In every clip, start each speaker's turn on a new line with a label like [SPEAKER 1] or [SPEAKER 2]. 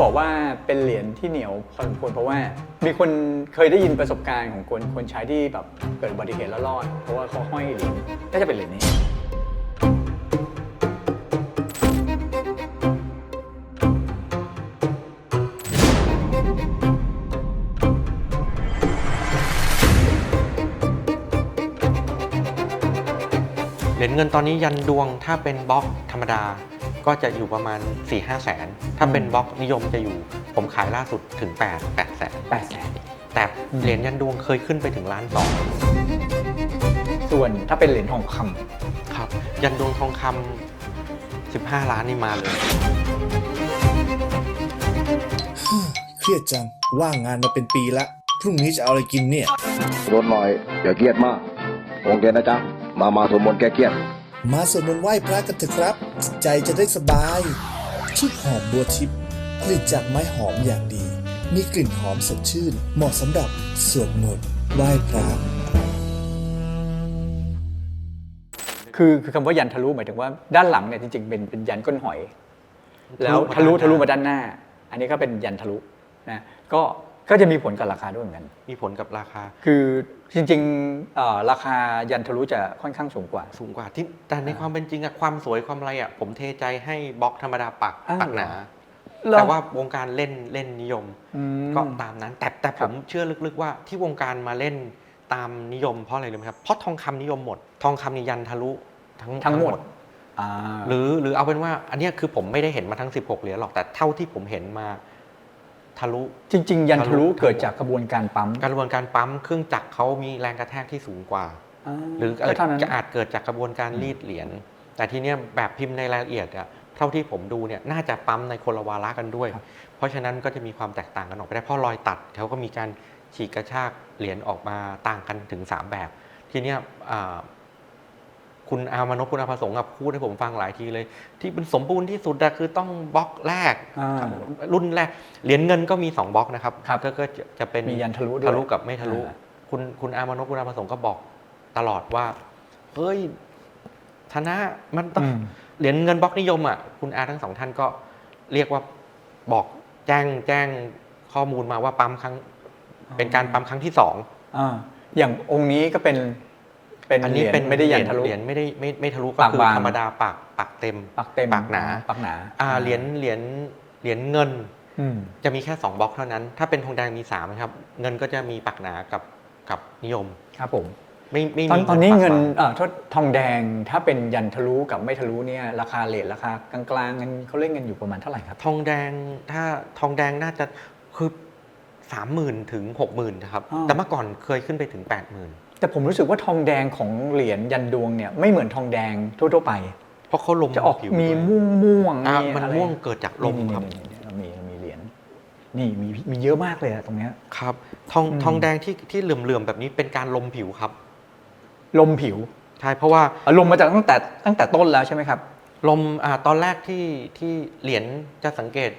[SPEAKER 1] บอกว่าเป็นเหรียญที่เหนียวพอสมควรเพราะว่า มีคนเคยได้ยินประสบการณ์ของคนคนใช้ที่แบบเกิดอุบัติเหตุแล้วรอด เพราะว่าเขาห้อยเหรียญน่าจะเป็นเหรียญนี้
[SPEAKER 2] เหรียญเงินตอนนี้ยันดวงถ้าเป็นบล็อกธรรมดา ก็จะอยู่ประมาณ 4 5 0 0แสน ถ้าเป็นบล็อกนิยมจะอยู่ ผมขายล่าสุดถึง 8 8แสน
[SPEAKER 1] 8 0 0แสน
[SPEAKER 2] แต่เหรียญยันดวงเคยขึ้นไปถึงล้านสอง
[SPEAKER 1] ส่วนถ้าเป็นเหรียญทองคำ
[SPEAKER 2] ครับ ยันดวงทองคำ15 ล้านนี่มาเลย
[SPEAKER 3] เครียดจัง ว่างงานมาเป็นปีละ พรุ่งนี้จะเอาอะไรกินเนี่ย
[SPEAKER 4] ลดหน่อย อย่าเครียดมากองค์เย็นนะจ๊ะ มา มาสวดมนต์แก้เครียด
[SPEAKER 3] มาสวดมนต์ไหว้พระกันเถอะครับ ใจจะได้สบายชุดหอมบัวทิพย์ผลิตจากไม้หอมอย่างดี มีกลิ่นหอมสดชื่น เหมาะสำหรับสวดมนต์ไหว้พระ
[SPEAKER 1] คือคือคำว่ายันทะลุหมายถึงว่าด้านหลังเนี่ยจริงๆเป็นเป็นยันก้นหอย แล้วทะลุทะลุมาด้านหน้า อันนี้ก็เป็นยันทะลุนะก็ ก็จะมีผลกับราคาด้วยเหมือนกัน
[SPEAKER 2] มีผลกับราคา
[SPEAKER 1] คือจริงๆเอ่อราคายันทะลุจะค่อนข้างสูงกว่า
[SPEAKER 2] สูงกว่าที่แต่ในความเป็นจริงอะความสวยความอะไรอะผมเทใจให้บล็อกธรรมดาปัก
[SPEAKER 1] อ้าว
[SPEAKER 2] ปักหนา
[SPEAKER 1] เหรอ
[SPEAKER 2] แต่ว่าวงการเล่นเล่นนิยม
[SPEAKER 1] อืม
[SPEAKER 2] ก็ตามนั้นแต่แต่
[SPEAKER 1] ค
[SPEAKER 2] ผ
[SPEAKER 1] รับ
[SPEAKER 2] มเชื่อลึกๆว่าที่วงการมาเล่นตามนิยมเพราะอะไรรู้ไหมครับเพราะทองคำนิยมหมด ทองคำนี่ยันทะลุทั้ง
[SPEAKER 1] ทั้งหมดอ่า
[SPEAKER 2] หรือหรือเอาเป็นว่าอันเนี้ยคือผมไม่ได้เห็นมาทั้ง 16 เหรียญหรอกแต่เท่าที่ผมเห็นมา ทะลุ
[SPEAKER 1] จริง ๆ ยันทะลุ
[SPEAKER 2] ทะลุ
[SPEAKER 1] เกิดจากกระบวนการปั๊ม
[SPEAKER 2] กระบวนการปั๊มเครื่องจักรเขามีแรงกระแทกที่สูงกว่าาหรือ
[SPEAKER 1] ก็เท่านั้น
[SPEAKER 2] จะอาจเกิดจากกระบวนการรีดเหรียญแต่ทีเนี้ยแบบพิมพ์ในรายละเอียดอะเท่าที่ผมดูเนี่ยน่าจะปั๊มในคนละวาระกันด้วยเพราะฉะนั้นก็จะมีความแตกต่างกันออกไปได้เพราะรอยตัดเขาก็มีการฉีกกระชากเหรียญออกมาต่างกันถึง 3 แบบ ทีเนี้ยอ่า คุณอามานพคุณอาภาสงฆ์อะพูดให้ผมฟังหลายทีเลย ที่เป็นสมบูรณ์ที่สุดอะคือต้องบล็อกแรก
[SPEAKER 1] อ่า
[SPEAKER 2] รุ่นแรกเหรียญเงินก็มี2บล็อกนะครับ
[SPEAKER 1] ครับ
[SPEAKER 2] ก็ก็จะจะเป็น
[SPEAKER 1] มียันทะลุด้วย
[SPEAKER 2] ทะลุกับไม่ทะลุ
[SPEAKER 1] อ่า
[SPEAKER 2] คุณคุณอามานพคุณอาภาสงฆ์ก็บอกตลอดว่าเฮ้ยธนะมันต้อง
[SPEAKER 1] อืม
[SPEAKER 2] เหรียญเงินบล็อกนิยมอะคุณอาทั้งสองท่านก็เรียกว่าบอกแจ้งแจ้งข้อมูลมาว่าปั๊มครั้ง เป็นการปั๊มครั้งที่สอง
[SPEAKER 1] อ่าอย่างองค์นี้ก็เป็น เป็น
[SPEAKER 2] อัน
[SPEAKER 1] เห
[SPEAKER 2] นี้
[SPEAKER 1] รียญ
[SPEAKER 2] เป็น
[SPEAKER 1] ไม่ได้ยันทะลุ
[SPEAKER 2] เหรียญไม่ได้ไม่ไม่ทะลุก็
[SPEAKER 1] ปาก
[SPEAKER 2] คือบา
[SPEAKER 1] ง
[SPEAKER 2] ธรรมดาปากปากเต็ม
[SPEAKER 1] ปักเต็ม
[SPEAKER 2] ปากหนา
[SPEAKER 1] ปักหนา
[SPEAKER 2] อ่าเหรียญเหรียญเหรียญเงิน
[SPEAKER 1] อืม
[SPEAKER 2] จะมีแค่สองบล็อกเท่านั้น ถ้าเป็นทองแดงมีสามนะครับเงินก็จะมีปากหนากับกับนิยม
[SPEAKER 1] ครับผม
[SPEAKER 2] ไม่ไม่
[SPEAKER 1] ตอน
[SPEAKER 2] มี
[SPEAKER 1] ตอนนี้เงิน
[SPEAKER 2] ปากบาง
[SPEAKER 1] เอ่อทดทองแดงถ้าเป็นยันทะลุกับไม่ทะลุเนี่ยราคาเลทราคากลางๆเงินเขาเล่นกันอยู่ประมาณเท่าไหร่ครับ
[SPEAKER 2] ทองแดงถ้าทองแดงน่าจะคือสามหมื่นถึงหกหมื่นนะครับ
[SPEAKER 1] อ่า
[SPEAKER 2] แต่เมื่อก่อนเคยขึ้นไปถึงแปดหมื่น
[SPEAKER 1] แต่ผมรู้สึกว่าทองแดงของเหรียญยันดวงเนี่ยไม่เหมือนทองแดงทั่วๆไป
[SPEAKER 2] เพราะเขาลม
[SPEAKER 1] จะออก
[SPEAKER 2] ผิว
[SPEAKER 1] มี
[SPEAKER 2] ด้วย
[SPEAKER 1] ม่วงม่วงๆ
[SPEAKER 2] อะ
[SPEAKER 1] มี
[SPEAKER 2] มัน
[SPEAKER 1] อะไร
[SPEAKER 2] ม่วงเกิดจากลม
[SPEAKER 1] นี่
[SPEAKER 2] ครับ
[SPEAKER 1] นี่นี่เรามีเรามีเหรียญนี่มีมีเยอะมากเลยอะตรงเนี้ย
[SPEAKER 2] ครับ ทอง
[SPEAKER 1] อืม
[SPEAKER 2] ทองแดงที่ที่เหลื่อมๆแบบนี้เป็นการลมผิวครับ
[SPEAKER 1] ลมผิว
[SPEAKER 2] ใช่เพราะว่า
[SPEAKER 1] อะลมมาจากตั้งแต่ตั้งแต่ต้นแล้วใช่ไหมครับ
[SPEAKER 2] ลมอ่าตอนแรกที่ที่เหรียญจะสังเกต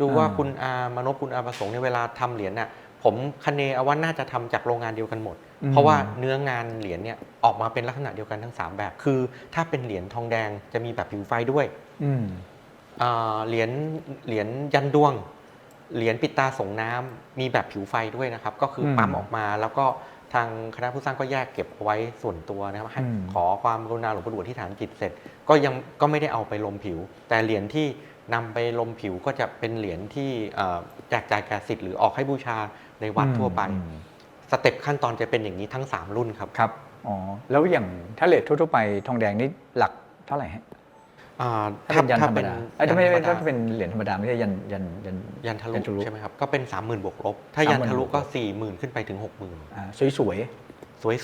[SPEAKER 2] ดูว่า
[SPEAKER 1] อ่า
[SPEAKER 2] คุณอามานพคุณอาประสงค์ในยเวลาทำเหรียญน่ะผมคะเนเอาว่าน่าจะทำจากโรงงานเดียวกันหมด เพราะว่าเนื้องานเหรียญเนี่ยออกมาเป็นลักษณะเดียวกันทั้ง 3 แบบ คือ ถ้าเป็นเหรียญทองแดงจะมีแบบผิวไฟด้วย
[SPEAKER 1] อืม
[SPEAKER 2] อ่าเหรียญเหรียญยันดวง เหรียญปิดตาส่งน้ำมีแบบผิวไฟด้วยนะครับ ก็คืออ
[SPEAKER 1] ม
[SPEAKER 2] ปั๊มออกมาแล้วก็ทางคณะผู้สร้างก็แยกเก็บเอาไว้ส่วนตัวนะครับให้
[SPEAKER 1] อืม
[SPEAKER 2] ขอความกรุณาหลวงปู่ดูที่ฐานจิตเสร็จ ก็ยังก็ไม่ได้เอาไปลมผิว แต่เหรียญที่นำไปลมผิวก็จะเป็นเหรียญที่เอ่อแจกจ่ายแก่สิทธิ์หรือออกให้บูชาในวัดทั่วไป
[SPEAKER 1] อืม
[SPEAKER 2] สเต็ปขั้นตอนจะเป็นอย่างนี้ทั้ง 3 รุ่นครับ
[SPEAKER 1] ครับอ๋อแล้วอย่างถ้าเลททั่วๆไปทองแดงนี่หลักเท่าไหร่ฮะ
[SPEAKER 2] อ่า
[SPEAKER 1] ถ้าเป็นยันธรรมดาเอ้ยถ้าไม่
[SPEAKER 2] ยันธรรม
[SPEAKER 1] ถ้า
[SPEAKER 2] ดา
[SPEAKER 1] เป็นเหรียญธรรมดาไม่ใช่ยันยันยัน
[SPEAKER 2] ยันทะลุ
[SPEAKER 1] ยันทะลุ
[SPEAKER 2] ใช่ไหมครับก็เป็น 30,000บวกลบถ้ายันทะลุ
[SPEAKER 1] 30,000
[SPEAKER 2] ก็ 40,000 ขึ้นไปถึง 60,000
[SPEAKER 1] อ่าสวย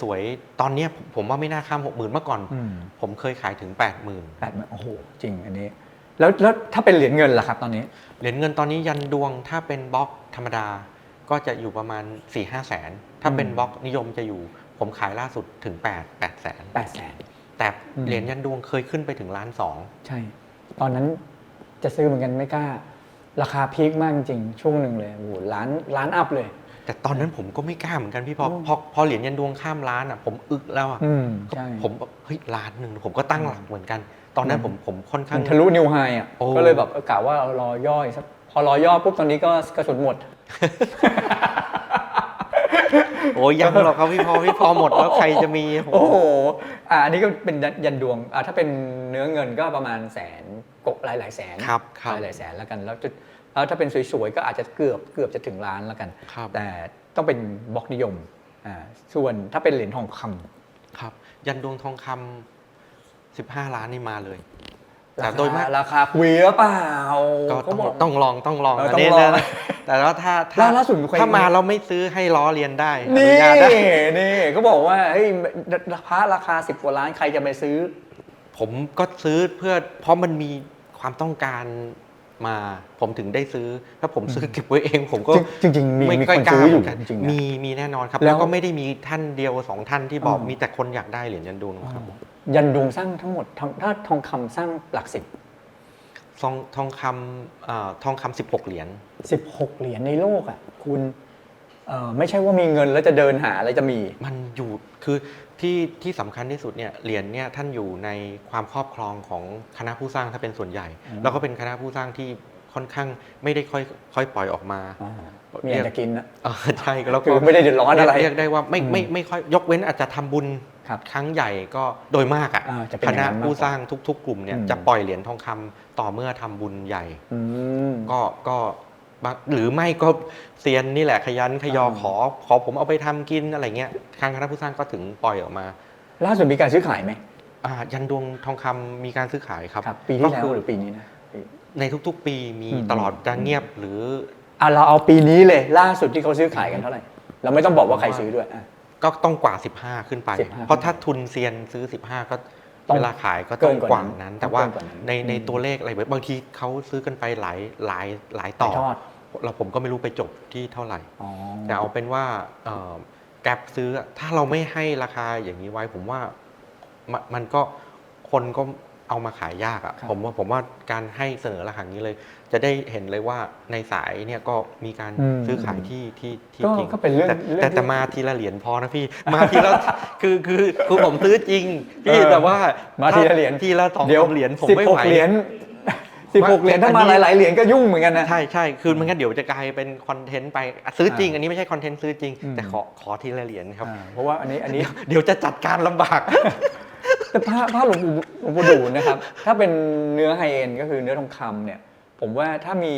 [SPEAKER 2] สวยๆ ตอนเนี้ยผมผมว่าไม่น่าข้าม 60,000เมื่อก่อน
[SPEAKER 1] ๆอืม
[SPEAKER 2] ผมเคยขายถึง 80,000
[SPEAKER 1] แปดหมื่นโอ้โหจริงอันนี้แล้วแล้วถ้าเป็นเหรียญเงินล่ะครับตอนนี้
[SPEAKER 2] เหรียญเงินตอนนี้ยันดวงถ้าเป็นบล็อกธรรมดาก็จะอยู่ประมาณ4 5แสน ถ้าเป็น
[SPEAKER 1] อืม
[SPEAKER 2] บล็อกนิยมจะอยู่ ผมขายล่าสุดถึง 8 8แสน
[SPEAKER 1] แปดแสน
[SPEAKER 2] แต่
[SPEAKER 1] อืม
[SPEAKER 2] เหรียญยันดวงเคยขึ้นไปถึงล้านสอง
[SPEAKER 1] ใช่ ตอนนั้นจะซื้อเหมือนกันไม่กล้า ราคาพีคมากจริงๆช่วงหนึ่งเลยโอ้โหล้านล้านอัพเลย
[SPEAKER 2] แต่ตอนนั้นผมก็ไม่กล้าเหมือนกันพี่พอ
[SPEAKER 1] อืม
[SPEAKER 2] พอพอเหรียญยันดวงข้ามล้านอะ ผมอึกแล้วอะ
[SPEAKER 1] อืมใช่
[SPEAKER 2] ผมแบบเฮ้ยล้านหนึ่งผมก็ตั้งหลักเหมือนกัน ตอนนั้น
[SPEAKER 1] อืม
[SPEAKER 2] ผมผมค่อน
[SPEAKER 1] มั
[SPEAKER 2] ข้าง
[SPEAKER 1] นทะลุนิวไฮอะ
[SPEAKER 2] โอ้
[SPEAKER 1] ก็เลยแบบเออกะว่าเอารอย่อยสักพพอรอย่อปุ๊บตอนนี้ก็กระสุนหมด
[SPEAKER 2] โอ้ยยังหรอกครับพี่พอพี่พอหมดแล้วใครจะมี
[SPEAKER 1] โอ้โหอ่าอันนี้ก็เป็นยันดวงอ่าถ้าเป็นเนื้อเงินก็ประมาณแสนกหลายหลายๆแสน
[SPEAKER 2] ครับครับ
[SPEAKER 1] หลายหลายๆแสนแล้วกันแล้วจุดแล้วถ้าเป็นสวยๆก็อาจจะเกือบเกือบจะถึงล้านแล้วกัน
[SPEAKER 2] ครับ
[SPEAKER 1] แต่ต้องเป็นบล็อกนิยมอ่าส่วนถ้าเป็นเหรียญทองคำ
[SPEAKER 2] ครับ ยันดวงทองคำ15 ล้านนี่มาเลย แต่
[SPEAKER 1] รา
[SPEAKER 2] โดยมาก
[SPEAKER 1] คาราคาคุยหรือเปล่า
[SPEAKER 2] ก็
[SPEAKER 1] เขา
[SPEAKER 2] ต้อง
[SPEAKER 1] บอก
[SPEAKER 2] ต้องลองต้องลอง
[SPEAKER 1] เออ
[SPEAKER 2] อันนี้
[SPEAKER 1] ต้องลอง
[SPEAKER 2] นะแต่ว่าถ้าถ้า
[SPEAKER 1] ล่าล่าสุดเคย
[SPEAKER 2] ถ้ามาเราไม่ซื้อให้ล้อเรียนได้อ
[SPEAKER 1] นี่
[SPEAKER 2] นุญาตได้
[SPEAKER 1] นี่เขาบอกว่าเฮ้ยพระราคาสิบกว่าล้านใครจะไปซื้อ
[SPEAKER 2] ผมก็ซื้อเพื่อเพราะมันมีความต้องการมาผมถึงได้ซื้อ ถ้าผมซื้อเก็บไว้เองผมก็
[SPEAKER 1] จริงๆมี
[SPEAKER 2] ไม่
[SPEAKER 1] มี
[SPEAKER 2] ค่อย
[SPEAKER 1] คน
[SPEAKER 2] กล้า
[SPEAKER 1] ซื้ออยู่
[SPEAKER 2] เหมืนกัน
[SPEAKER 1] จริงๆนะ
[SPEAKER 2] มีมีแน่นอนครับ
[SPEAKER 1] แล้
[SPEAKER 2] แล้ววก็ไม่ได้มีท่านเดียวสองท่านที่บอก
[SPEAKER 1] อ่ามี
[SPEAKER 2] มีแต่คนอยากได้เหรียญยันดวงครับ
[SPEAKER 1] ยันดวงสร้างทั้งหมดทองถ้าทองคำสร้างหลักสิบ
[SPEAKER 2] ทองทองคำเอ่อทองคำสิบหกเหรียญ
[SPEAKER 1] สิบหกเหรียญในโลกอะคุณเอ่อไม่ใช่ว่ามีเงินแล้วจะเดินหาอะไรจะมี
[SPEAKER 2] มันอยู่คือที่ที่สำคัญที่สุดเนี่ยเหรียญเนี่ยท่านอยู่ในความครอบครองของคณะผู้สร้างถ้าเป็นส่วนใหญ่
[SPEAKER 1] อืม
[SPEAKER 2] แล้วก็เป็นคณะผู้สร้างที่ค่อนข้างไม่ได้ค่อยค่อยปล่อยออกมา
[SPEAKER 1] อ่ามีอะไรจะกินนะ
[SPEAKER 2] เออใช่แล้ว
[SPEAKER 1] คื
[SPEAKER 2] ก็
[SPEAKER 1] อไม่ได้เดือดร้อนอะไร
[SPEAKER 2] เรียกได้ว่าไม่
[SPEAKER 1] อืม
[SPEAKER 2] ไม่ไม่ค่อยยกเว้นอาจจะทำบุญ
[SPEAKER 1] ครับ
[SPEAKER 2] ครั้งใหญ่ก็โดยมากอะ
[SPEAKER 1] อ่าจะเป็น
[SPEAKER 2] ค
[SPEAKER 1] อย่าง
[SPEAKER 2] ณะ
[SPEAKER 1] นั้นมากกว่า
[SPEAKER 2] ผู้สร้างทุก ๆ กลุ่มเนี่ย
[SPEAKER 1] อืม
[SPEAKER 2] จะปล่อยเหรียญทองคำต่อเมื่อทำบุญใหญ่
[SPEAKER 1] อืม
[SPEAKER 2] ก็ก็บางหรือไม่ก็เซียนนี่แหละขยันขยอ
[SPEAKER 1] อ่า
[SPEAKER 2] ขอขอผมเอาไปทำกินอะไรเงี้ยทางคณะผู้สร้างก็ถึงปล่อยออกมา
[SPEAKER 1] ล่าสุดมีการซื้อขายไหม
[SPEAKER 2] อ่ายันดวงทองคำมีการซื้อขายครับ
[SPEAKER 1] ครับปีที่
[SPEAKER 2] ก็
[SPEAKER 1] แล้ว
[SPEAKER 2] คือ
[SPEAKER 1] หรือปีนี้นะปี
[SPEAKER 2] ในทุกๆ ปีมี
[SPEAKER 1] อืม
[SPEAKER 2] ตลอดจะเงียบหรือ
[SPEAKER 1] อะเราเอาปีนี้เลยล่าสุดที่เขาซื้อขายกันเท่าไหร่เราไม่ต้องบอกว่าใครซื้อด้วยอะ
[SPEAKER 2] ก็ต้องกว่า 15 ขึ้นไป
[SPEAKER 1] 15
[SPEAKER 2] เพราะถ้าทุนเซียนซื้อ 15 ก็
[SPEAKER 1] ต้อง
[SPEAKER 2] เวลาขายก็
[SPEAKER 1] เกิ
[SPEAKER 2] ต้อง
[SPEAKER 1] นก
[SPEAKER 2] ก
[SPEAKER 1] ว่า
[SPEAKER 2] ว่า
[SPEAKER 1] นั้น
[SPEAKER 2] นั้น
[SPEAKER 1] ต้
[SPEAKER 2] แต่
[SPEAKER 1] อง
[SPEAKER 2] ว่า
[SPEAKER 1] เกินกว่านั้น
[SPEAKER 2] ในใน
[SPEAKER 1] อืม
[SPEAKER 2] ตัวเลขอะไรแบบบางทีเขาซื้อกันไปหลายหลายหลายต่อ
[SPEAKER 1] หลายทอด
[SPEAKER 2] เราผมก็ไม่รู้ไปจบที่เท่าไหร่
[SPEAKER 1] อ๋อ
[SPEAKER 2] แต่เอาเป็นว่าเอ่อแกลบซื้ออะถ้าเราไม่ให้ราคาอย่างนี้ไว้ ผมว่ามันมันก็คนก็เอามาขายยากอะ
[SPEAKER 1] ครับ
[SPEAKER 2] ผมว่าผมว่าการให้เสนอราคาอย่างนี้เลย จะได้เห็นเลยว่าในสายเนี่ยก็มีการ
[SPEAKER 1] อืม
[SPEAKER 2] ซื้อขายที่ที่ที่
[SPEAKER 1] ก็
[SPEAKER 2] จริง
[SPEAKER 1] ก็เป็นเรื่อง
[SPEAKER 2] แต่
[SPEAKER 1] เรื่อง
[SPEAKER 2] แต่
[SPEAKER 1] ที่
[SPEAKER 2] แต่มาทีละเหรียญพอนะพี่มาทีละคือคือคือผมซื้อจริงพี่
[SPEAKER 1] เออ
[SPEAKER 2] แต่ว่า
[SPEAKER 1] มาทีละเหรียญ
[SPEAKER 2] ทีละสอง
[SPEAKER 1] เดี๋ยว
[SPEAKER 2] สามเหรียญผม
[SPEAKER 1] สิบ
[SPEAKER 2] ไม่
[SPEAKER 1] ห
[SPEAKER 2] ไห
[SPEAKER 1] ก
[SPEAKER 2] ว
[SPEAKER 1] เหรียญสิบหกเหรียญถ้ามา
[SPEAKER 2] อันนี้
[SPEAKER 1] หลายๆเหรียญก็ยุ่งเหมือนกันนะ
[SPEAKER 2] ใช่ใช่คือมันงั้นเดี๋ยวจะกลายเป็นคอนเทนต์ไปอะซื้อจริง
[SPEAKER 1] อ่า
[SPEAKER 2] อันนี้ไม่ใช่คอนเทนต์ซื้อจริง
[SPEAKER 1] อืม
[SPEAKER 2] แต่ขอขอทีละเหรียญครับ
[SPEAKER 1] อ่าเพราะว่าอันนี้อันนี้
[SPEAKER 2] เดี๋ยวจะจัดการลำบาก
[SPEAKER 1] แต่ผ้าผ้าหลวงปู่หลวงปู่ดูนะครับ ถ้าเป็นเนื้อไฮเอ็นก็คือเนื้อทองคำเนี่ย ผมว่าถ้ามี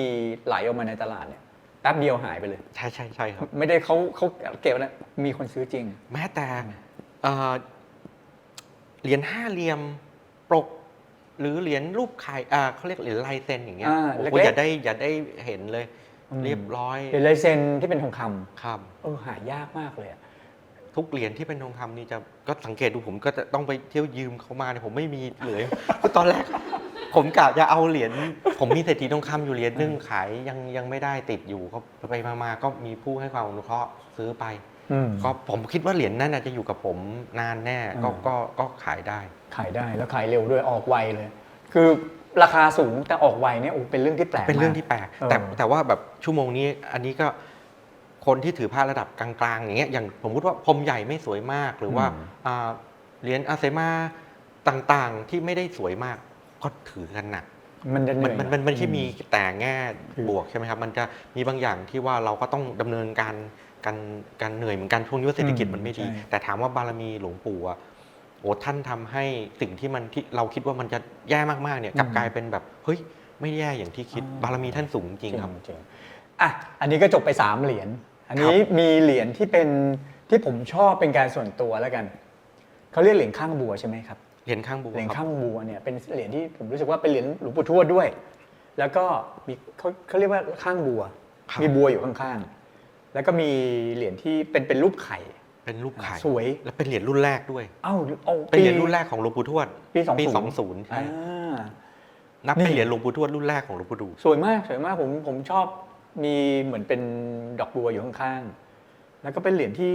[SPEAKER 1] ไหลออกมาในตลาดเนี่ยแป๊บเดียวหายไปเลย
[SPEAKER 2] ใช่ใช่ใช่ครับ
[SPEAKER 1] ไม่ได้เขาเขาเก็บแล้วมีคนซื้อจริง
[SPEAKER 2] แม้แต่เอ่อเหรียญห้าเหลี่ยมปกหรือเหรียญรูปไข่อ่าเขาเรียกเหรียญลายเซ็นอย่างเงี้ย
[SPEAKER 1] อ่า
[SPEAKER 2] โอ้
[SPEAKER 1] เล็
[SPEAKER 2] โห
[SPEAKER 1] กๆ
[SPEAKER 2] อย่าได้อย่าได้เห็นเลย
[SPEAKER 1] อืม
[SPEAKER 2] เรียบร้อย
[SPEAKER 1] เหรียญลายเซ็นที่เป็นทองคำ
[SPEAKER 2] ครับ
[SPEAKER 1] เออหายากมากเลยอะ
[SPEAKER 2] ทุกเหรียญที่เป็นทองคำนี่จะก็สังเกตดูผมก็จะต้องไปเที่ยวยืมเขามาเนี่ยผมไม่มีเหลือ คือตอนแรก ผมกะจะเอาเหรียญผมมีเศรษฐีทองคำอยู่เหรียญหนึงขายยังยังไม่ได้ติดอยู่ก็ไปมาๆก็มีผู้ให้ความอนุเคราะห์ซื้อไป
[SPEAKER 1] อืม
[SPEAKER 2] ก็ผมคิดว่าเหรียญนั้นน่ะจะอยู่กับผมนานแน่ก็
[SPEAKER 1] อืม
[SPEAKER 2] ก็ก็ขายได้
[SPEAKER 1] ขายได้แล้วขายเร็วด้วยออกไวเลย คือราคาสูงแต่ออกไวเนี่ยโอ้เป็นเรื่องที่แปลก
[SPEAKER 2] เป็นเรื่อง
[SPEAKER 1] มาก
[SPEAKER 2] ที่แปลก
[SPEAKER 1] เออ
[SPEAKER 2] แต่แต่ว่าแบบชั่วโมงนี้อันนี้ก็คนที่ถือผ้าระดับกลางๆ อย่างเงี้ยอย่างผมพูดว่าพรมใหญ่ไม่สวยมากหรือว่าอ่าเหรียญอาเซมาต่างๆที่ไม่ได้สวยมาก ก็ถือกันหนัก
[SPEAKER 1] มันจะเห
[SPEAKER 2] มั
[SPEAKER 1] นื่
[SPEAKER 2] น
[SPEAKER 1] อย
[SPEAKER 2] มันมันมันไม่ใช่
[SPEAKER 1] อื
[SPEAKER 2] มีแต่แง่
[SPEAKER 1] คือ
[SPEAKER 2] บวกใช่ไหมครับ มันจะมีบางอย่างที่ว่าเราก็ต้องดำเนินการการการเหนื่อยเหมือนกันช่วงนี้ว่าเศรษฐกิจ
[SPEAKER 1] อืม
[SPEAKER 2] มันไม่ดี
[SPEAKER 1] ใช่
[SPEAKER 2] แต่ถามว่าบารมีหลวงปู่อะโอ้ท่านทำให้สิ่งที่มันที่เราคิดว่ามันจะแย่มากๆเนี่ยกลับกลายเป็นแบบเฮ้ยไม่แย่อย่างที่คิดบารมีท่านสูงจริงครับ
[SPEAKER 1] จริงๆอะ อันนี้ก็จบไป 3 เหรียญ อันนี้มีเหรียญที่เป็นที่ผมชอบเป็นการส่วนตัวแล้วกัน เขาเรียกเหรียญข้างบัวใช่ไหมครับ
[SPEAKER 2] เหรียญข้างบู
[SPEAKER 1] เหรียญ
[SPEAKER 2] ค
[SPEAKER 1] ข้า
[SPEAKER 2] รับ
[SPEAKER 1] งบัวเนี่ยเป็นเหรียญที่ผมรู้สึกว่าเป็นเหรียญหลวงปู่ทวดด้วย แล้วก็มีเขาเขาเรียกว่าข้างบัว
[SPEAKER 2] ครับ
[SPEAKER 1] มีบัวอยู่ข้างๆ แล้วก็มีเหรียญที่เป็นเป็นรูปไข่
[SPEAKER 2] เป็นรูปไข่
[SPEAKER 1] สวย
[SPEAKER 2] และเป็นเหรียญรุ่นแรกด้วย
[SPEAKER 1] เอ้าเอา
[SPEAKER 2] เป็นเหรียญรุ่นแรกของหลวงปู่ทวด
[SPEAKER 1] ปีสอง
[SPEAKER 2] ปี
[SPEAKER 1] ศูนย์
[SPEAKER 2] สองศูนย์ใช่
[SPEAKER 1] อ่า
[SPEAKER 2] นับ
[SPEAKER 1] นี่
[SPEAKER 2] เป็นเหรียญหลวงปู่ทวดรุ่นแรกของหลวงปู่ดู
[SPEAKER 1] สวยมากสวยมากผมผมชอบมีเหมือนเป็นดอกบัวอยู่ข้างๆ แล้วก็เป็นเหรียญที่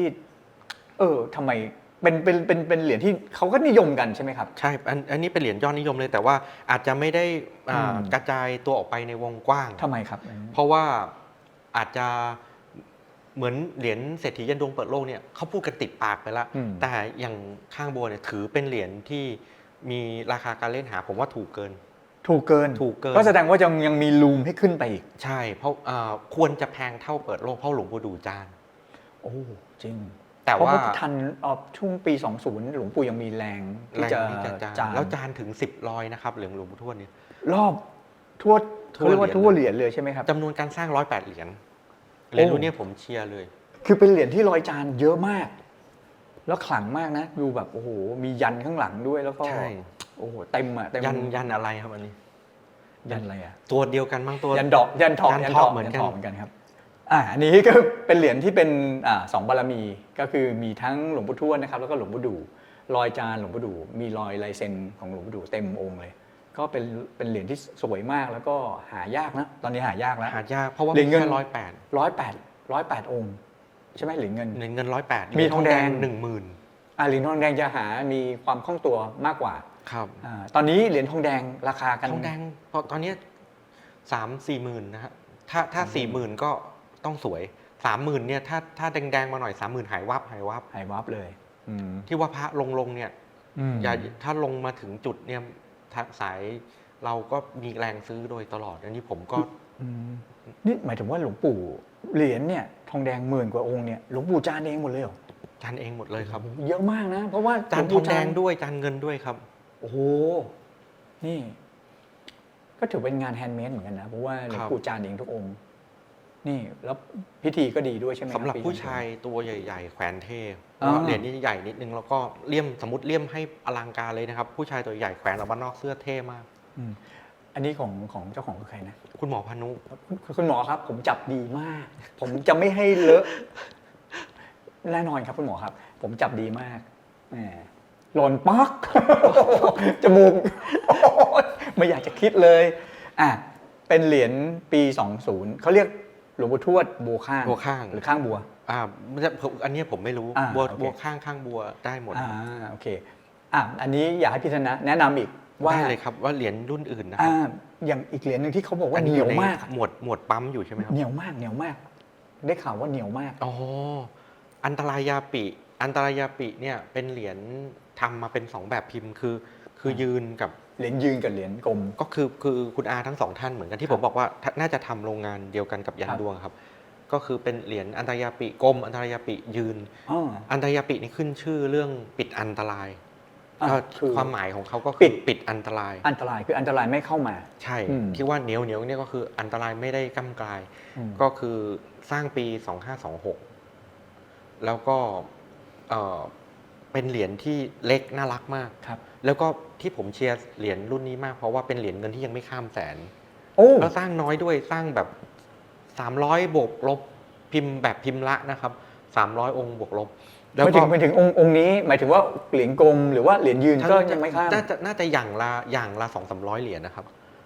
[SPEAKER 1] เออทำไม เป็นเป็นเป็นเป็นเหรียญที่เขาก็นิยมกันใช่ไหมครับ
[SPEAKER 2] ใช่อันอันนี้เป็นเหรียญยอดนิยมเลย แต่ว่าอาจจะไม่ได้อ่า
[SPEAKER 1] อืม
[SPEAKER 2] กระจายตัวออกไปในวงกว้าง
[SPEAKER 1] ทำไมครับ
[SPEAKER 2] เพราะว่าอาจจะเหมือนเหรียญเศรษฐียันดวงเปิดโลกเนี่ยเขาพูดกันติดปากไปแล้ว
[SPEAKER 1] อืม
[SPEAKER 2] แต่อย่างข้างบัวเนี่ยถือเป็นเหรียญที่มีราคาการเล่นหาผมว่าถูกเกิน
[SPEAKER 1] ถูกเกิน
[SPEAKER 2] ถูกเกิน
[SPEAKER 1] ก็แสดงว่ายังยังมีรูมให้ขึ้นไปอีก
[SPEAKER 2] ใช่ เพราะอ่าควรจะแพงเท่าเปิดโลกเพราะหลวงปู่ดูจาน
[SPEAKER 1] โอ้จริง
[SPEAKER 2] แต่
[SPEAKER 1] เพราะ
[SPEAKER 2] ว่า
[SPEAKER 1] ว่าทันเอ่อช่วงปี 20 หลวงปู่ยังมีแรงที่
[SPEAKER 2] แรง
[SPEAKER 1] จะ
[SPEAKER 2] ที่จะจาน
[SPEAKER 1] จาน
[SPEAKER 2] แล้วจานถึง 10รอยนะครับเหลืองหลวงปู่ทวดเนี่ย
[SPEAKER 1] รอบทั่ว
[SPEAKER 2] ทั่ว
[SPEAKER 1] เขาเรียกว่า
[SPEAKER 2] เหรียญ
[SPEAKER 1] ทั่วเหรียญเลยใช่ไหมครับ
[SPEAKER 2] จำนวนการสร้างร้อยแปดเหรียญเหรียญ
[SPEAKER 1] โอ้
[SPEAKER 2] รุ่นเนี้ยผมเชียร์เลย
[SPEAKER 1] คือเป็นเหรียญที่ลอยจานเยอะมาก แล้วขลังมากนะดูแบบโอ้โหมียันข้างหลังด้วยแล้วก็
[SPEAKER 2] ใช่
[SPEAKER 1] โอ้โหเต็มอะเต็ม
[SPEAKER 2] ยันยันอะไรครับอันนี้
[SPEAKER 1] ยันอะไรอะ
[SPEAKER 2] ตัวเดียวกันมั้งตัว
[SPEAKER 1] ยันดอกยันทอง
[SPEAKER 2] ยัน
[SPEAKER 1] ยัน
[SPEAKER 2] ท
[SPEAKER 1] ท
[SPEAKER 2] อ
[SPEAKER 1] องง
[SPEAKER 2] เหมือนกัน
[SPEAKER 1] ยัทองเหมือนกันครับ อ่าอันนี้ก็เป็นเหรียญที่เป็นอ่าสองบารมีก็คือมีทั้งหลวงปู่ทวดนะครับ แล้วก็หลวงปู่ดูรอยจานหลวงปู่ดูมีรอยลายเซ็นของหลวงปู่ดูเต็มองค์เลย ก็เป็นเป็นเหรียญที่สวยมากแล้วก็หายากนะตอนนี้หายากแล้ว
[SPEAKER 2] หายากเพราะว่า
[SPEAKER 1] เหรียญเงิน
[SPEAKER 2] แค่ร้อยแปด
[SPEAKER 1] ร้อยแปดร้อยแปดองค์ใช่ไหมเหรียญเงิน
[SPEAKER 2] เหรียญเงินร้อยแปด
[SPEAKER 1] มีทองแดง
[SPEAKER 2] หนึ่งหมื่น
[SPEAKER 1] อ่าเหรียญทองแดงจะหามีความคล่องตัวมากกว่า
[SPEAKER 2] ครับ
[SPEAKER 1] อาตอนนี้เหรียญทองแดงราคากัน
[SPEAKER 2] ทองแดงพอตอนเนี้สามสี่หมื่นนะฮะถ้าถ้าสี่หมื่นก็ ต้องสวยสามหมื่นเนี่ยถ้าถ้าแดงๆมาหน่อยสามหมื่นหายวับหายวับ
[SPEAKER 1] หายวับเลยอืม
[SPEAKER 2] ที่ว่าพระลงลงๆเนี่ย
[SPEAKER 1] อืม
[SPEAKER 2] อย่าถ้าลงมาถึงจุดเนี่ยทางสายเราก็มีแรงซื้อโดยตลอด อันนี้ผมก็
[SPEAKER 1] อืมนี่หมายถึงว่าหลวงปู่เหรียญเนี่ยทองแดงหมื่นกว่าองค์เนี่ยหลวงปู่จานเองหมดเลยเหรอ
[SPEAKER 2] จานเองหมดเลยครับ
[SPEAKER 1] เยอะมากนะ เพราะว่า
[SPEAKER 2] จาน
[SPEAKER 1] หล
[SPEAKER 2] ท
[SPEAKER 1] ว
[SPEAKER 2] อง
[SPEAKER 1] ปู่
[SPEAKER 2] แดงด้วยจานเงินด้วยครับ
[SPEAKER 1] โอ้โหนี่ ก็ถือเป็นงานแฮนด์เมดเหมือนกันนะเพราะว่าหลวง
[SPEAKER 2] ครับ
[SPEAKER 1] ปู่จานเองทุกองค์ นี่แล้วพิธีก็ดีด้วยใช่ไหมค
[SPEAKER 2] สำหรับ
[SPEAKER 1] ปี
[SPEAKER 2] ผู้
[SPEAKER 1] นี้
[SPEAKER 2] ชายตัวใหญ่ ๆ แขวนเทพ
[SPEAKER 1] อ่า
[SPEAKER 2] เหรียญนี้ใหญ่นิดนึงแล้วก็เลี่ยมสมมติเลี่ยมให้อลังการเลยนะครับ ผู้ชายตัวใหญ่แขวนออกมานอกเสื้อเท่มาก
[SPEAKER 1] อืมอันนี้ของของเจ้าของคือใครนะ
[SPEAKER 2] คุณหมอพานุ
[SPEAKER 1] คุณคุณหมอครับ ผมจับดีมาก ผมจะไม่ให้เลอะแน่นอนครับคุณหมอครับ ผมจับดีมากแหมหล่นปัก จมูก ไม่อยากจะคิดเลย อะเป็นเหรียญปี 20 เขาเรียก หลวงปู่ทวดบัวข้าง
[SPEAKER 2] บัวข้าง
[SPEAKER 1] หรือข้างบัว
[SPEAKER 2] อ่าไม่ใช่ผมอันเนี้ยผมไม่รู้
[SPEAKER 1] อ่า
[SPEAKER 2] บัว
[SPEAKER 1] โอเค
[SPEAKER 2] บัวข้างข้างบัวได้หมด
[SPEAKER 1] อ่าโอเคอะอันนี้อยากให้พี่ธนะแนะนำอีกว่า
[SPEAKER 2] ได้เลยครับว่าเหรียญรุ่นอื่นนะครั
[SPEAKER 1] อ่า
[SPEAKER 2] บ
[SPEAKER 1] อย่างอีกเหรียญหนึ่งที่เขาบอกว่า
[SPEAKER 2] อัน
[SPEAKER 1] เห
[SPEAKER 2] นี้
[SPEAKER 1] นียว
[SPEAKER 2] ใน
[SPEAKER 1] มากอะ
[SPEAKER 2] หมวดหมวดปั๊มอยู่ใช่ไหมครับ
[SPEAKER 1] เหนียวมากเหนียวมาก ได้ข่าวว่าเหนียวมาก
[SPEAKER 2] อ๋ออันตรายาปิ อันตรายาปิเนี่ยเป็นเหรียญทำมาเป็นสองแบบพิมพ์คือ คือยืนกับ
[SPEAKER 1] เหรียญยืนกับเหรียญกลม
[SPEAKER 2] ก็คือคือคุณอาทั้งสองท่านเหมือนกันที่ผมบอกว่าถ้าน่าจะทำโรงงานเดียวกันกับยั
[SPEAKER 1] คนรับ
[SPEAKER 2] ดวงครับ ก็คือเป็นเหรียญอันตรายาปิกลม อันตรายาปิยืน
[SPEAKER 1] อ๋อ
[SPEAKER 2] อันตรายาปินี่ขึ้นชื่อเรื่องปิดอันตราย
[SPEAKER 1] อะ
[SPEAKER 2] ก็
[SPEAKER 1] คือ
[SPEAKER 2] ความหมายของเขาก็
[SPEAKER 1] ปิ
[SPEAKER 2] คือ
[SPEAKER 1] ด
[SPEAKER 2] ปิดอันตราย
[SPEAKER 1] อันตรายคืออันตรายไม่เข้ามา
[SPEAKER 2] ใช่
[SPEAKER 1] อืม
[SPEAKER 2] ที่ว่าเหนียวเหนียวเนี่ยก็คืออันตรายไม่ได้ก้ำกลาย
[SPEAKER 1] อืม
[SPEAKER 2] ก็คือสร้างปี 2526 แล้วก็เอ่อเป็นเหรียญที่เล็กน่ารักมาก
[SPEAKER 1] ครับ
[SPEAKER 2] แล้วก็ ที่ผมเชียร์เหรียญรุ่นนี้มากเพราะว่าเป็นเหรียญเงินที่ยังไม่ข้ามแสน
[SPEAKER 1] โอ้
[SPEAKER 2] แล้วสร้างน้อยด้วยสร้างแบบ 300 บวกลบพิมพ์แบบพิมพ์ละนะครับ 300 องค์บวกลบ
[SPEAKER 1] หมายถึงหมายถึงองค์องค์นี้ หมายถึงว่าเหรียญกลมหรือว่าเหรียญยืนก็ยังไม่ข้าม
[SPEAKER 2] น่าจะน่าจะอย่างละอย่างละสองสามร้อยเหรียญนะครับ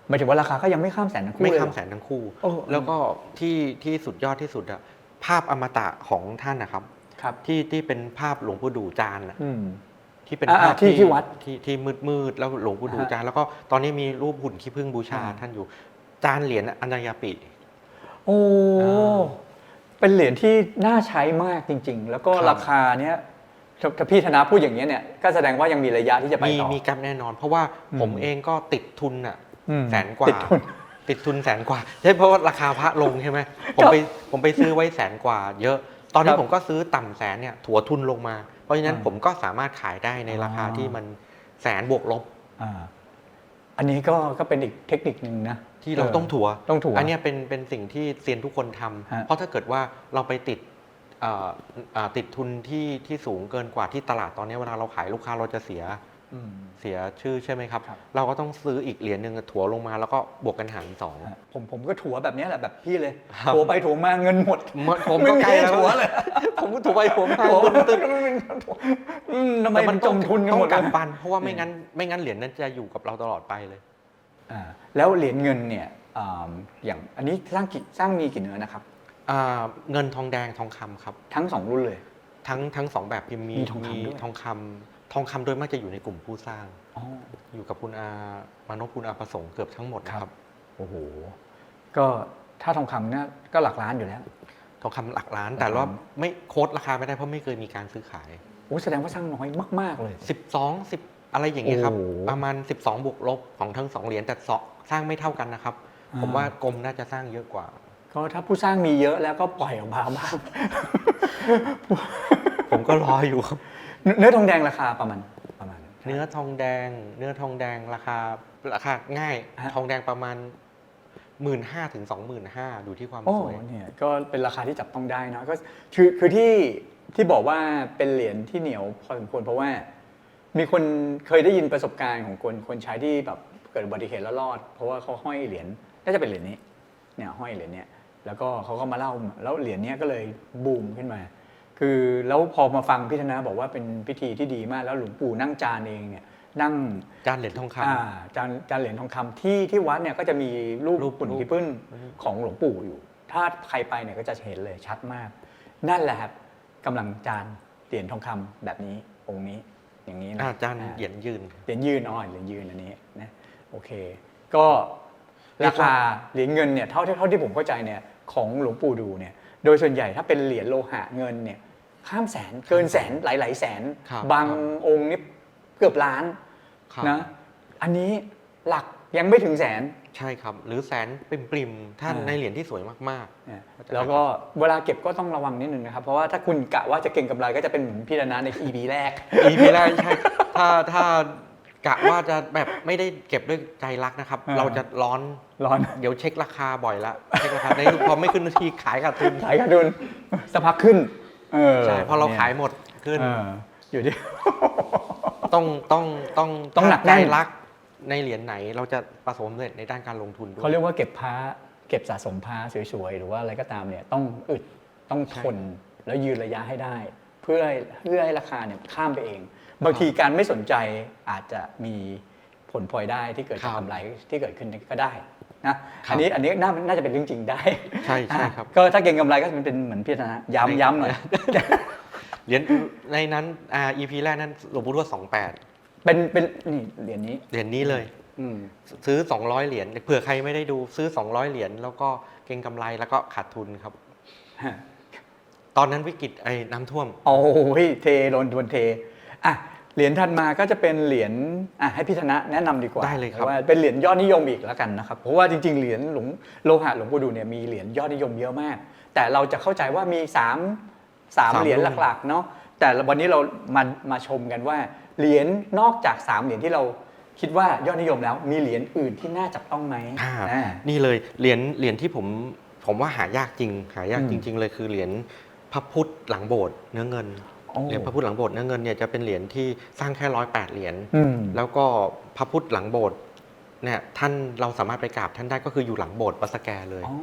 [SPEAKER 1] หมายถึงว่าราคาก็ยังไม่ข้ามแสนทั้งคู่
[SPEAKER 2] ไม่
[SPEAKER 1] เลย
[SPEAKER 2] ข้าม
[SPEAKER 1] เหรอ
[SPEAKER 2] แสนทั้งคู่
[SPEAKER 1] โอ้
[SPEAKER 2] แล้วก็ที่ที่สุดยอดที่สุดอะภาพอมตะของท่านนะครับ
[SPEAKER 1] ครับ
[SPEAKER 2] ที่ที่เป็นภาพหลวงปู่ดูจานอะ
[SPEAKER 1] อืม
[SPEAKER 2] ที่เป็น
[SPEAKER 1] อ่า
[SPEAKER 2] ภาพ
[SPEAKER 1] ที่ที่วัด
[SPEAKER 2] ที่ที่มืดมืดๆแล้วหลวงปู่ดู
[SPEAKER 1] ฮะ
[SPEAKER 2] จานแล้วก็ตอนนี้มีรูปหุ่นขี้ผึ้งบูชา
[SPEAKER 1] อ่า
[SPEAKER 2] ท่านอยู่ จานเหรียญอัญญาปิ
[SPEAKER 1] โอ้
[SPEAKER 2] อ่า
[SPEAKER 1] เป็นเหรียญที่น่าใช้มากจริง ๆ แล้วก็
[SPEAKER 2] ครับ
[SPEAKER 1] ราคาเนี้ยถ้าถ้าพี่ธนาพูดอย่างนี้ยเนี่ยก็แสดงว่ายังมีระยะที่จะไป
[SPEAKER 2] มี
[SPEAKER 1] ต่อ
[SPEAKER 2] มีกับแน่นอน เพราะว่า
[SPEAKER 1] อืม
[SPEAKER 2] ผมเองก็ติดทุนอะ
[SPEAKER 1] อืม
[SPEAKER 2] แสนกว่า
[SPEAKER 1] ติดทุน
[SPEAKER 2] ติดทุนแสนกว่าใช่เพราะว่าราคาพระลงใช่ไหมผมไปผมไปซื้อไว้แสนกว่า เยอะ ตอนนี้
[SPEAKER 1] ครับ
[SPEAKER 2] ผมก็ซื้อต่ำแสนเนี่ยถัวทุนลงมา เพราะฉะนั้น
[SPEAKER 1] อ่า
[SPEAKER 2] ผมก็สามารถขายได้ในราคา
[SPEAKER 1] อ่า
[SPEAKER 2] ที่มันแสนบวกลบ
[SPEAKER 1] อ่าอันนี้ก็ก็เป็นอีกเทคนิคหนึ่งนะ
[SPEAKER 2] ที่เราต้องถัว
[SPEAKER 1] ต้องถัว
[SPEAKER 2] อันเนี้ยเป็นเป็นสิ่งที่เซียนทุกคนทำ
[SPEAKER 1] ฮะ
[SPEAKER 2] เพราะถ้าเกิดว่าเราไปติดเอ่ออ่าติดทุนที่ที่สูงเกินกว่าที่ตลาดตอนนี้เวลาเราขายลูกค้าเราจะเสีย
[SPEAKER 1] อืม
[SPEAKER 2] เสียชื่อใช่ไหมครับ
[SPEAKER 1] ครับ
[SPEAKER 2] เราก็ต้องซื้ออีกเหรียญหนึ่งถัวลงมาแล้วก็บวกกันหารสอง
[SPEAKER 1] ฮะผมผมก็ถัวแบบเนี้ยแหละแบบพี่เลย
[SPEAKER 2] ครับ
[SPEAKER 1] ถัวไปถัวมาเงินหมด
[SPEAKER 2] ผมก็ใกล้แล้ว
[SPEAKER 1] ไม่มีถัวเลย
[SPEAKER 2] ผมก็ถัวไปถัวมา
[SPEAKER 1] ถัว
[SPEAKER 2] ตึ้ง
[SPEAKER 1] อืมทำไม
[SPEAKER 2] แต่
[SPEAKER 1] มันจมทุนกันหมด
[SPEAKER 2] ต้อง
[SPEAKER 1] เล
[SPEAKER 2] กั
[SPEAKER 1] ย
[SPEAKER 2] นปันเพราะว่าไม่งั้นไม่งั้นเหรียญนั้นจะอยู่กับเราตลอดไปเลย
[SPEAKER 1] อ่าแล้วเหรียญเงินเนี่ยอ่าอย่างอันนี้สร้างกี่สร้างมีกี่เนื้อนะครับ
[SPEAKER 2] อ่าเงินทองแดงทองคำครับ
[SPEAKER 1] ทั้งสองรุ่นเลย
[SPEAKER 2] ทั้งทั้งสองแบบพิมพ์มี
[SPEAKER 1] มีทองคำด้วย
[SPEAKER 2] ทองคำทองคำโดยมากจะอยู่ในกลุ่มผู้สร้าง
[SPEAKER 1] อ๋อ
[SPEAKER 2] อยู่กับคุณอามานพคุณอาประสงค์เกือบทั้งหมดนะครับ
[SPEAKER 1] โอ้โห ก็ถ้าทองคำเนี่ยก็หลักล้านอยู่แล้ว
[SPEAKER 2] ทองคำหลักล้าน
[SPEAKER 1] หลักล้าน
[SPEAKER 2] แต่ว่าไม่โค้ดราคาไม่ได้เพราะไม่เคยมีการซื้อขาย
[SPEAKER 1] โอ้แสดงว่าสร้างน้อยมาก ๆ เลย
[SPEAKER 2] 12อะไรอย่างเงี้ยครับ
[SPEAKER 1] โอ้โห
[SPEAKER 2] ประมาณ 12 บวกลบของทั้งสองเหรียญแต่สองสร้างไม่เท่ากันนะครับ
[SPEAKER 1] อ่า
[SPEAKER 2] ผมว่ากรมน่าจะสร้างเยอะกว่า
[SPEAKER 1] ก็ถ้าผู้สร้างมีเยอะแล้วก็ปล่อยออกมาบ้าง
[SPEAKER 2] ผมก็รออยู่ครับ
[SPEAKER 1] เนื้อทองแดงราคาประมาณประมาณ
[SPEAKER 2] เนื้อทองแดง เนื้อทองแดงราคาราคาง่าย
[SPEAKER 1] ฮะ
[SPEAKER 2] ทองแดงประมาณหมื่นห้าถึงสองหมื่นห้าดูที่ความ
[SPEAKER 1] โอ้
[SPEAKER 2] สวย
[SPEAKER 1] เนี่ยก็เป็นราคาที่จับต้องได้เนอะก็คือคือที่ที่บอกว่าเป็นเหรียญที่เหนียวพอสมควรเพราะว่า มีคนเคยได้ยินประสบการณ์ของคนคนใช้ที่แบบเกิดอุบัติเหตุแล้วรอด เพราะว่าเขาห้อยเหรียญน่าจะเป็นเหรียญนี้เนี่ยห้อยเหรียญเนี้ยแล้วก็เขาก็มาเล่าแล้วเหรียญเนี้ยก็เลยบูมขึ้นมา คือแล้วพอมาฟังพิธนาบอกว่าเป็นพิธีที่ดีมาก แล้วหลวงปู่นั่งจานเองเนี่ยนั่ง
[SPEAKER 2] จานเหรียญทองค
[SPEAKER 1] อ่าจานจานเหรียญทองคำที่ที่วัดเนี่ยก็จะมีรูป
[SPEAKER 2] รูป
[SPEAKER 1] ปุ่น
[SPEAKER 2] รูป
[SPEAKER 1] ขี้ผึ้งของหลวงปู่อยู่ ถ้าใครไปเนี่ยก็จะเห็นเลยชัดมาก นั่นแหละครับกำลังจานเหรียญทองคำแบบนี้องค์นี้อย่างนี้ำนะ
[SPEAKER 2] อ่าจาน
[SPEAKER 1] อ่
[SPEAKER 2] เหรียญยืน
[SPEAKER 1] เหรียญยืนอ๋อเหรียญยืนอันนี้นะโอเค ก็ราคาเหรียญเงินเนี่ยเท่าที่เท่าที่ผมเข้าใจเนี่ยของหลวงปู่ดูเนี่ย โดยส่วนใหญ่ถ้าเป็นเหรียญโลหะเงินเนี่ยข้ามแสนเกินแสนหลาย ๆ แสน
[SPEAKER 2] ครับ
[SPEAKER 1] บางองค์นี่เกือบล้าน
[SPEAKER 2] ครับ
[SPEAKER 1] นะอันนี้หลักยังไม่ถึงแสน
[SPEAKER 2] ใช่ครับ หรือแสนปริมๆถ้า
[SPEAKER 1] อ่า
[SPEAKER 2] ในเหรียญที่สวยมาก
[SPEAKER 1] เนี่ย
[SPEAKER 2] ก็จะ
[SPEAKER 1] แล้วก็เวลาเก็บก็ต้องระวังนิดนึงนะครับ เพราะว่าถ้าคุณกะว่าจะเก่งกำไรก็จะเป็นเหมือนพี่นาใน EP แรก
[SPEAKER 2] ๆ EP แรกใช่ ถ้าถ้า กะว่าจะแบบไม่ได้เก็บด้วยใจรักนะครับ
[SPEAKER 1] อ่า
[SPEAKER 2] เราจะร้อน
[SPEAKER 1] ร้อน
[SPEAKER 2] เดี๋ยวเช็คราคาบ่อยละเช็คราคาในพอไม่ขึ้นนาทีขายขาดทุน
[SPEAKER 1] ขายขาดทุนสักพักขึ้นเออ
[SPEAKER 2] ใช่พอเรา
[SPEAKER 1] นี่
[SPEAKER 2] ขายหมดขึ้น
[SPEAKER 1] เอออยู่ที่
[SPEAKER 2] ต้องต้องต้อง
[SPEAKER 1] ต้องหนัก
[SPEAKER 2] ใจ
[SPEAKER 1] แน่น
[SPEAKER 2] รักในเหรียญไหนเราจะประสบความสำเร็จในด้านการลงทุนด้วย
[SPEAKER 1] เขาเรียกว่าเก็บพ้าเก็บสะสมพ้าสวยๆ หรือว่าอะไรก็ตามเนี่ยต้องอึดต้องทนแล้วยืนระยะให้ได้ เพื่อให้เพื่อให้ราคาเนี่ยข้ามไปเอง บางทีการไม่สนใจอาจจะมีผลพลอยได้ที่เกิดจาก
[SPEAKER 2] ครับ
[SPEAKER 1] กำไรที่เกิดขึ้นก็ได้นะอันนี้อันนี้น่าน่าจะเป็นเรื่องจริงได้
[SPEAKER 2] ใช่ใช่
[SPEAKER 1] อะ
[SPEAKER 2] ครับ
[SPEAKER 1] ก็ถ้าเก่งกำไรก็มันเป็นเหมือนพี่ธนะย้ำย้ำหน่อย
[SPEAKER 2] เหรียญในนั้นอ่า EP แรกนั้นหลวงปู่ทวด28
[SPEAKER 1] เป็นเป็นนี่เหรียญนี้
[SPEAKER 2] เหรียญนี้เลย
[SPEAKER 1] อืม
[SPEAKER 2] ซื้อ 200 เหรียญเผื่อใครไม่ได้ดูซื้อ 200 เหรียญแล้วก็เก็งกำไรแล้วก็ขาดทุนครับ
[SPEAKER 1] ฮะ
[SPEAKER 2] ตอนนั้นวิกฤตไอ้น้ำท่วม
[SPEAKER 1] โอ้ยเทโดนทวนเท อะเหรียญถัดมาก็จะเป็นเหรียญอะให้พี่ธนะแนะนำดีกว่า
[SPEAKER 2] ได้เลยครับ
[SPEAKER 1] ว่าเป็นเหรียญยอดนิยมอีกแล้วกันนะครับเพราะว่าจริง ๆ เหรียญหลวงโลหะหลวงปู่ดูเนี่ยมีเหรียญยอดนิยมเยอะมาก แต่เราจะเข้าใจว่ามี3ามสามเหรียญหลักๆเนาะแต่วันนี้เรามามาชมกันว่าเหรียญนอกจาก 3 เหรียญที่เราคิดว่ายอดนิยมแล้วมีเหรียญอื่นที่น่าจับต้องไหม
[SPEAKER 2] อ่า
[SPEAKER 1] อ่า
[SPEAKER 2] นี่เลยเหรียญเหรียญที่ผมผมว่าหายากจริง หายาก
[SPEAKER 1] อืม
[SPEAKER 2] จริง ๆ เลยคือเหรียญพระพุทธหลังโบสถ์เนื้อเงิน
[SPEAKER 1] โอ้
[SPEAKER 2] เหรียญพระพุทธหลังโบสถ์เนื้อเงินเนี่ยจะเป็นเหรียญที่สร้างแค่ร้อยแปดเหรียญ
[SPEAKER 1] อืม
[SPEAKER 2] แล้วก็พระพุทธหลังโบสถ์เนี่ยท่านเราสามารถไปกราบท่านได้ก็คืออยู่หลังโบสถ์วัดสแกเลย
[SPEAKER 1] อ๋อ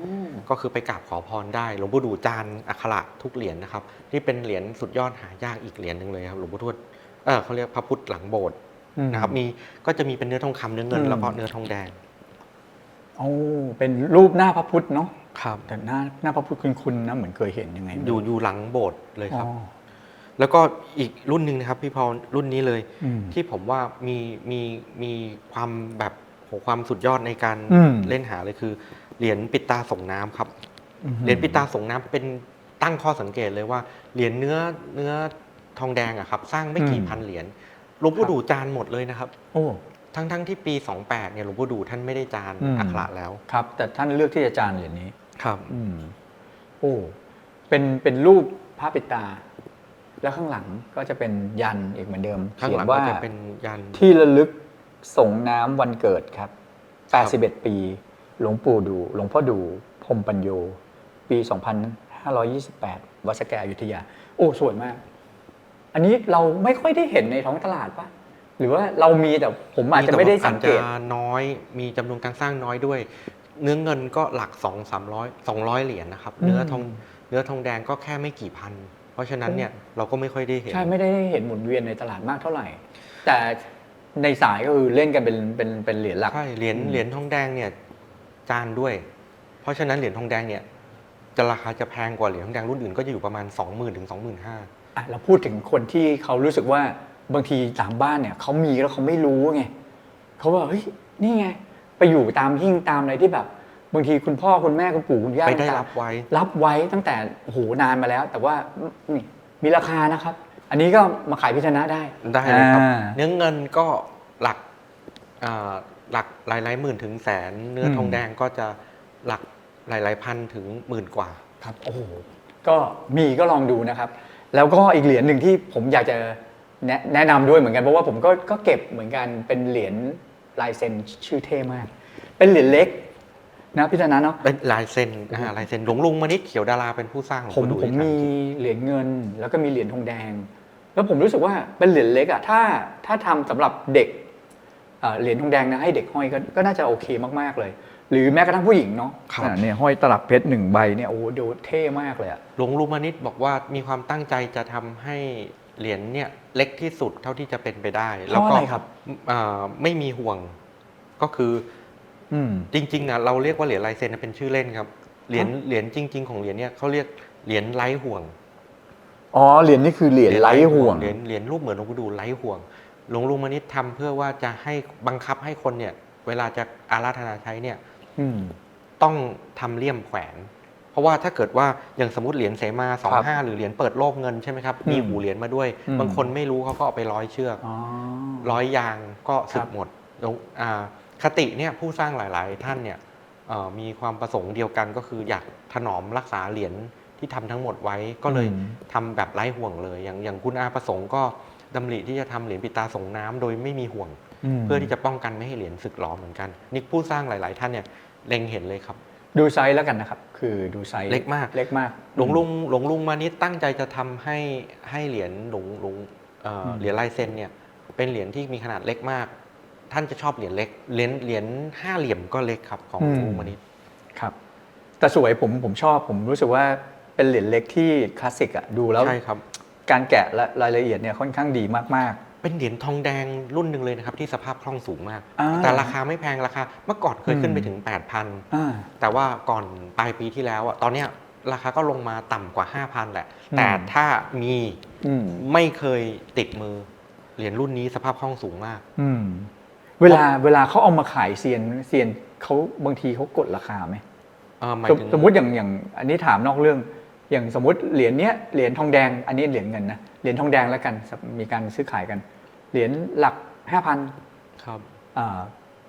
[SPEAKER 2] ก็คือไปกราบขอพรได้หลวงปู่ดูจานอักขระทุกเหรียญนะครับที่เป็นเหรียญสุดยอดหายากอีกเหรียญหนึ่งเลยครับหลวงปู่ทวดเออเขาเรียกพระพุทธหลังโบสถ์
[SPEAKER 1] อืม
[SPEAKER 2] นะครับมีก็จะมีเป็นเนื้อทองคำเนื้อเงิน
[SPEAKER 1] อืม
[SPEAKER 2] แล้วก็เนื้อทองแดง
[SPEAKER 1] โอ้เป็นรูปหน้าพระพุทธเนาะ
[SPEAKER 2] ครับ
[SPEAKER 1] แต่หน้าหน้าพระพุทธคุณๆนะเหมือนเคยเห็นยังไงไม่
[SPEAKER 2] อยู่
[SPEAKER 1] รู้
[SPEAKER 2] อยู่หลังโบสถ์เลยครับ
[SPEAKER 1] อ๋อ
[SPEAKER 2] แล้วก็อีกรุ่นหนึ่งนะครับพี่พอลรุ่นนี้เลย
[SPEAKER 1] อืม
[SPEAKER 2] ที่ผมว่ามีมีมีความแบบโหความสุดยอดในการ
[SPEAKER 1] อืม
[SPEAKER 2] เล่นหาเลยคือ เหรียญปิดตาส่งน้ำครับ
[SPEAKER 1] อืม
[SPEAKER 2] เหรียญปิดตาส่งน้ำเป็นตั้งข้อสังเกตเลยว่าเหรียญเนื้อเนื้อทองแดงอะครับ สร้างไม่กี่พันเหรียญหลวงปู่ดูจานหมดเลยนะครับ
[SPEAKER 1] โอ้
[SPEAKER 2] ทั้งทั้งที่ปี 28เนี่ยหลวงปู่ดูท่านไม่ได้จาน
[SPEAKER 1] อืม
[SPEAKER 2] อักขระแล้ว
[SPEAKER 1] ครับ แต่ท่านเลือกที่จะจานเหรียญนี้
[SPEAKER 2] ครับ
[SPEAKER 1] อืม โอ้ เป็นเป็นรูปพระปิดตา แล้วข้างหลังก็จะเป็นยันอีกเหมือนเดิม
[SPEAKER 2] ข้างหลัง
[SPEAKER 1] เขียน
[SPEAKER 2] ก็
[SPEAKER 1] ว่า
[SPEAKER 2] จะเป็นยัน
[SPEAKER 1] ที่ระลึกส่งน้ำวันเกิดครับ81 ปี หลวงปู่ดูหลวงพ่อดูพรหมปัญโย ปี 2528 วัดสแกอยุธยา โอ้สวยมาก อันนี้เราไม่ค่อยได้เห็นในท้องตลาดปะหรือว่าเรามีแต่ผมอาจจะไม่ได้สังเกต
[SPEAKER 2] อาจจะน้อย มีจำนวนการสร้างน้อยด้วย เนื้อเงินก็หลัก2 3 0 0 200เหรียญนะครับ
[SPEAKER 1] อืม
[SPEAKER 2] เนื้อทอง เนื้อทองแดงก็แค่ไม่กี่พัน เพราะฉะนั้นเนี่ยเราก็ไม่ค่อยได้เห็น
[SPEAKER 1] ใช่ไม่ได้เห็นหมุนเวียนในตลาดมากเท่าไหร่ แต่ในสายก็คือเล่นกันเป็นเป็นเป็นเหรียญหลัก
[SPEAKER 2] ใช่เหรียญ
[SPEAKER 1] อืม
[SPEAKER 2] เหรียญทองแดงเนี่ยจานด้วย เพราะฉะนั้นเหรียญทองแดงเนี่ยจะราคาจะแพงกว่าเหรียญทองแดงรุ่นอื่นก็จะอยู่ประมาณ 20,000ถึง25,000
[SPEAKER 1] อะเราพูดถึงคนที่เขารู้สึกว่าบางทีตามบ้านเนี่ยเขามีแล้วเขาไม่รู้ไงเขาว่าเฮ้ยนี่ไง ไปอยู่ตามหิ้งตามอะไรที่แบบ บางทีคุณพ่อคุณแม่คุณปู่คุณย่า
[SPEAKER 2] ไปได้
[SPEAKER 1] ต่างๆ
[SPEAKER 2] รับไว้
[SPEAKER 1] รับไว้ตั้งแต่โอ้โหนานมาแล้ว แต่ว่านี่มีราคานะครับ อันนี้ก็มาขายพิจารณาได้
[SPEAKER 2] ได้เลยครับ
[SPEAKER 1] อ่า
[SPEAKER 2] เนื้อเงินก็หลักอ่าหลักหลายหลายหมื่นถึงแสน เนื้ออ
[SPEAKER 1] ม
[SPEAKER 2] ทองแดงก็จะหลักหลายหลายพันถึงหมื่นกว่า
[SPEAKER 1] ครับโอ้โหก็มีก็ลองดูนะครับ แล้วก็อีกเหรียญหนึ่งที่ผมอยากจะแนะแนะนำด้วยเหมือนกันเพราะว่าผมก็ก็เก็บเหมือนกันเป็นเหรียญลายเซ็นชื่อเท่มาก เป็นเหรียญเล็ก นะพี่ธนาเนาะ
[SPEAKER 2] เป็นลายเซ็นอ่าลายเซ็นหลวงลุงมณิษฐ์เขียวดาราเป็นผู้สร้างหลวง
[SPEAKER 1] ผม
[SPEAKER 2] ปู่ดู
[SPEAKER 1] ผม
[SPEAKER 2] อีกครั้ง
[SPEAKER 1] มีเหรียญเงิน แล้วก็มีเหรียญทองแดง แล้วผมรู้สึกว่าเป็นเหรียญเล็กอะถ้าถ้าทำสำหรับเด็กเอ่อเหรียญทองแดงนะให้เด็กห้อยก็ก็น่าจะโอเคมากๆเลย หรือแม้กระทั่งผู้หญิงเนาะอะเนี่ยห้อยตลับเพชรหนึ่งใบเนี่ยโอ้โหดูเท่มากเลยอะ
[SPEAKER 2] หลวงลุงมณิษฐ์บอกว่ามีความตั้งใจจะทำให้เหรียญเนี่ยเล็กที่สุดเท่าที่จะเป็นไปได้
[SPEAKER 1] เพ
[SPEAKER 2] แล้ว
[SPEAKER 1] ราะ
[SPEAKER 2] ก็
[SPEAKER 1] อะไรครับ
[SPEAKER 2] อ่าไม่มีห่วงก็คือ
[SPEAKER 1] อืม
[SPEAKER 2] จริงๆนะเราเรียกว่าเหรียญลายเซ็นนะเป็นชื่อเล่นครับ เหรียญเหรียญจริง ๆ ของเหรียญเนี่ยเขาเรียกเหรียญไร้ห่วง
[SPEAKER 1] อ๋อ เหรียญนี่คือเหรียญไร้ห่วง
[SPEAKER 2] เหรียญเหรียญรูปเหมือนหลวงปู่ดูไร้ห่วง หลวงลุงมณิษฐ์ทำเพื่อว่าจะให้บังคับให้คนเนี่ย เวลาจะอาราธนาใช้เนี่ย
[SPEAKER 1] อืม
[SPEAKER 2] ต้องทำเลี่ยมแขวน เพราะว่าถ้าเกิดว่าอย่างสมมติเหรียญเสมาสองห้าหรือเหรียญเปิดโลกเงินใช่ไหมครับ
[SPEAKER 1] อืม
[SPEAKER 2] มีหูเหรียญมาด้วย
[SPEAKER 1] อืม
[SPEAKER 2] บางคนไม่รู้เขาก็เอาไปร้อยเชือก
[SPEAKER 1] อ๋อ
[SPEAKER 2] ร้อยยางก็สึ
[SPEAKER 1] ครั
[SPEAKER 2] ก
[SPEAKER 1] บ
[SPEAKER 2] หมดหลวงอ่า คติเนี่ยผู้สร้างหลาย ๆ ท่านเนี่ยเอ่อมีความประสงค์เดียวกันก็คืออยากถนอมรักษาเหรียญที่ทำทั้งหมดไว้ก็เลย
[SPEAKER 1] อืม
[SPEAKER 2] ทำแบบไร้ห่วงเลย อย่างอย่างคุณอาประสงค์ก็ดำริที่จะทำเหรียญปิดตาส่งน้ำโดยไม่มีห่วง
[SPEAKER 1] ม
[SPEAKER 2] เพื่อที่จะป้องกันไม่ให้เหรียญสึกหรอเหมือนกัน นี่ผู้สร้างหลาย ๆ ท่านเนี่ยเล็งเห็นเลยครับ
[SPEAKER 1] ดูไซส์แล้วกันนะครับ คือดูไซส์
[SPEAKER 2] เล็กมาก
[SPEAKER 1] เล็กมาก
[SPEAKER 2] หลวงลุงหลวงลุงมานิดตั้งใจจะทำให้ให้เหรียญหลวงหลวงเอ่ออ
[SPEAKER 1] ม
[SPEAKER 2] เหรียญลายเซ็นเนี่ยเป็นเหรียญที่มีขนาดเล็กมาก ท่านจะชอบเหรียญเล็กเหรียญเหรียญห้าเหลี่ยมก็เล็กครับของหลวงลุงมานิด
[SPEAKER 1] ครับ แต่สวยผมผมชอบผมรู้สึกว่าเป็นเหรียญเล็กที่คลาสสิกอะดูแล้ว
[SPEAKER 2] ใช่ครับ
[SPEAKER 1] การแกะและรายละเอียดเนี่ยค่อนข้างดีมาก
[SPEAKER 2] เป็นเหรียญทองแดงรุ่นหนึ่งเลยนะครับที่สภาพคล่องสูงมาก
[SPEAKER 1] อ่า
[SPEAKER 2] แต่ราคาไม่แพงราคาเมื่อก่อนเคยขึ้นไป
[SPEAKER 1] อืม
[SPEAKER 2] ถึง 8,000
[SPEAKER 1] ๆอ่า
[SPEAKER 2] แต่ว่าก่อนปลายปีที่แล้วอะตอนเนี้ยราคาก็ลงมาต่ำกว่า 5,000 แหละ
[SPEAKER 1] อืม
[SPEAKER 2] แต่ถ้ามี
[SPEAKER 1] อืม
[SPEAKER 2] ไม่เคยติดมือเหรียญรุ่นนี้สภาพคล่องสูงมาก
[SPEAKER 1] อืม เวลาเวลาเขาเอามาขายเซียนเซียนเขาบางทีเขากดราคาไหม
[SPEAKER 2] เอ่อหมาย
[SPEAKER 1] สม
[SPEAKER 2] ถึง
[SPEAKER 1] สมมติอย่างอย่างอันนี้ถามนอกเรื่อง อย่างสมมติเหรียญเนี้ยเหรียญทองแดง อันนี้เหรียญเงินนะเหรียญทองแดงแล้วกันมีการซื้อขายกัน เหรียญหลักห้าพัน
[SPEAKER 2] ครับ